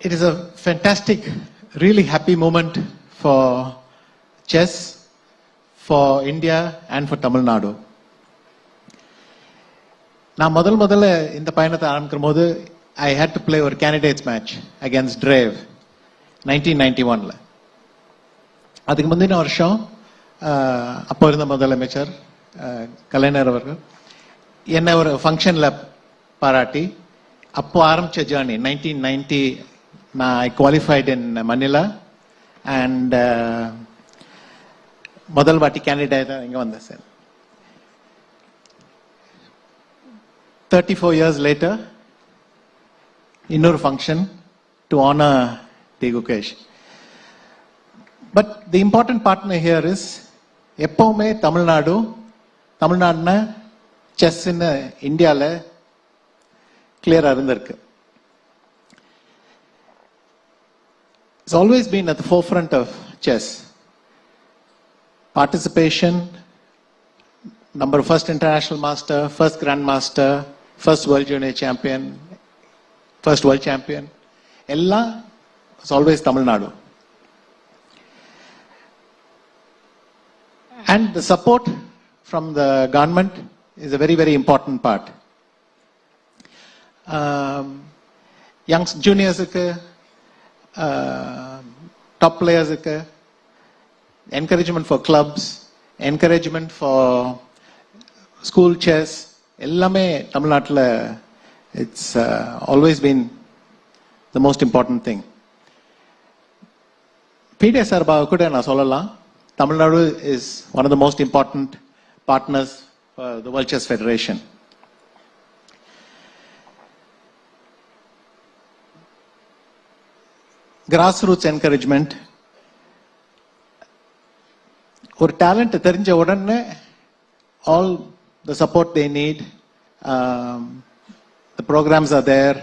it is a fantastic, really happy moment for chess, for India, and for Tamil Nadu. நான் முதல் முதல்ல இந்த பயணத்தை ஆரம்பிக்கும் போது ஐ ஹேட் டு பிளே ஒரு candidates match against Dreev nineteen ninety ஒன்ல அதுக்கு முந்தின வருஷம் அப்போ இருந்த முதலமைச்சர் கலைஞர் அவர்கள் என்ன ஒரு ஃபங்க்ஷனில் பாராட்டி அப்போ ஆரம்பிச்ச ஜேர்னி நைன்டீன் நைன்டி நான் ஐ குவாலிஃபைட் இன் மணிலா அண்ட் முதல் வாட்டி கேண்டிடேட் இங்கே வந்தேன் sir thirty four years later இன்னொரு function to honour D Gukesh but the important partner here is எப்பவுமே தமிழ்நாடு தமிழ்நாடுனா செஸ்ன்னு இந்தியாவில் கிளியராக இருந்திருக்கு. has always been at the forefront of chess. Participation, number first international master, first grandmaster, first world junior champion, first world champion. Ella was always Tamil Nadu. And the support from the government is a very, very important part. Um, young juniors, juniors-க்கு top பிளேயர்ஸுக்கு encouragement for clubs encouragement for school chess எல்லாமே தமிழ்நாட்டில் it's always been the most important thing BDS சார்பாக கூட நான் சொல்லலாம். Tamil Nadu is one of the most important partners the world chess federation cross roots encouragement ஒரு talent தெரிஞ்ச உடனே all the support they need the programmes are there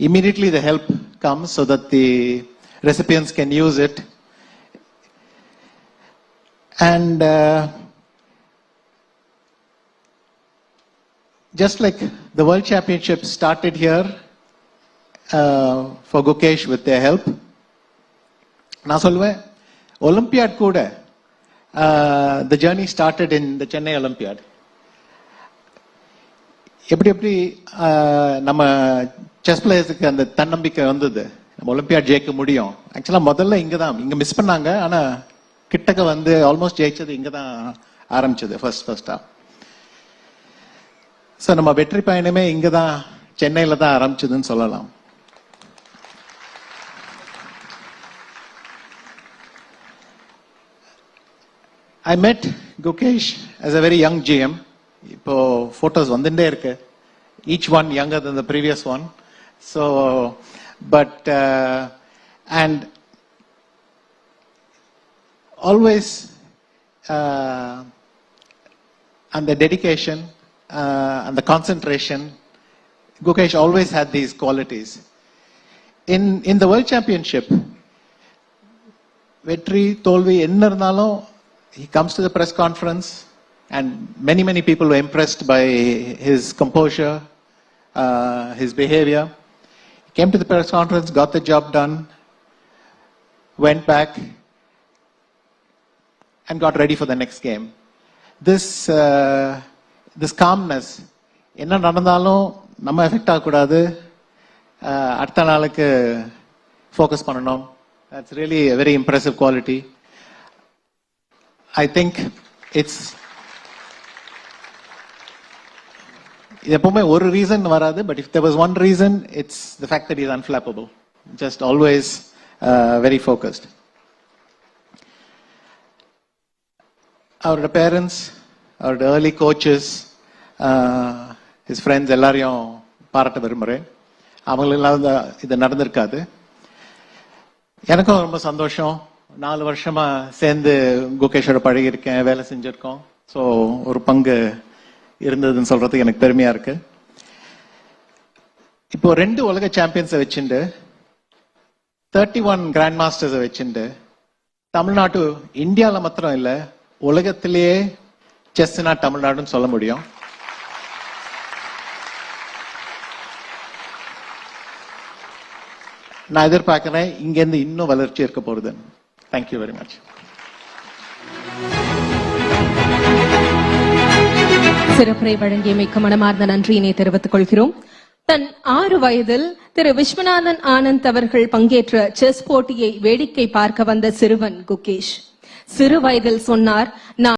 immediately the help comes so that the recipients can use it and uh, just like the world championship started here uh, for Gukesh with their help நான் சொல்லுவேன் olympiad கூட the journey started in the Chennai olympiad எப்படி எப்படி நம்ம chess பிளேயர்ஸுக்கு அந்த தன்னம்பிக்கை வந்தது? நம்ம ஒலிம்பியாட் ஜெயிக்க முடியும். ஆக்சுவலாக முதல்ல இங்கே தான் இங்கே மிஸ் பண்ணாங்க ஆனால் கிட்டக்க வந்து ஆல்மோஸ்ட் ஜெயிச்சது இங்கே தான் ஆரம்பிச்சது ஃபர்ஸ்ட் ஃபர்ஸ்டா ஸோ நம்ம வெற்றி பயணமே இங்கே தான் சென்னையில் தான் ஆரம்பிச்சதுன்னு சொல்லலாம். I met Gukesh as a very young GM. இப்போ photos வந்துட்டே இருக்கு each one younger than the previous one. So, but, uh, and always, uh, and the dedication uh, and the concentration, Gukesh always had these qualities. In, in the World Championship, வெற்றி தோல்வி என்ன இருந்தாலும் he comes to the press conference and many many people were impressed by his composure uh, his behavior he came to the press conference got the job done went back and got ready for the next game this uh, this calmness என்ன நடந்தாலும் நம்ம effect ஆகக்கூடாது uh, அடுத்த நாளுக்கு focus பண்ணணும் that's really a very impressive quality I think it's இது எப்பவுமே ஒரு ரீசன் வராது but if there was one reason it's the fact that is unflappable just always very focused அவரோட பேரண்ட்ஸ் அவரோட ஏர்லி கோச்சஸ் ஹிஸ் ஃப்ரெண்ட்ஸ் எல்லாரையும் பாராட்ட விரும்புகிறேன் அவங்களெல்லாம் இது நடந்திருக்காது. எனக்கும் ரொம்ப சந்தோஷம். நாலு வருஷமா சேர்ந்து குகேஷோட பழகியிருக்கேன் வேலை செஞ்சிருக்கோம். ஸோ ஒரு பங்கு இருந்ததுன்னு சொல்றதுக்கு எனக்கு பெருமையா இருக்கு. இப்போ ரெண்டு உலக சாம்பியன்ஸை வச்சுண்டு தேர்ட்டி ஒன் கிராண்ட் மாஸ்டர்ஸை வச்சுண்டு தமிழ்நாட்டு இந்தியாவில் மாத்திரம் இல்லை உலகத்திலேயே செஸ்னா தமிழ்நாடுன்னு சொல்ல முடியும். நான் எதிர்பார்க்கிறேன் இங்கேருந்து இன்னும் வளர்ச்சி இருக்க போறது தேங்க்யூ வெரி மச் சிறப்புரை வழங்கியமைக்கு மனமார்ந்த நன்றியினை தெரிவித்துக் கொள்கிறோம். தன் ஆறு வயதில் திரு விஸ்வநாதன் ஆனந்த் அவர்கள் பங்கேற்ற செஸ் போட்டியை வேடிக்கை பார்க்க வந்த சிறுவன் குகேஷ். சிறு வயதில் சொன்னார் நான்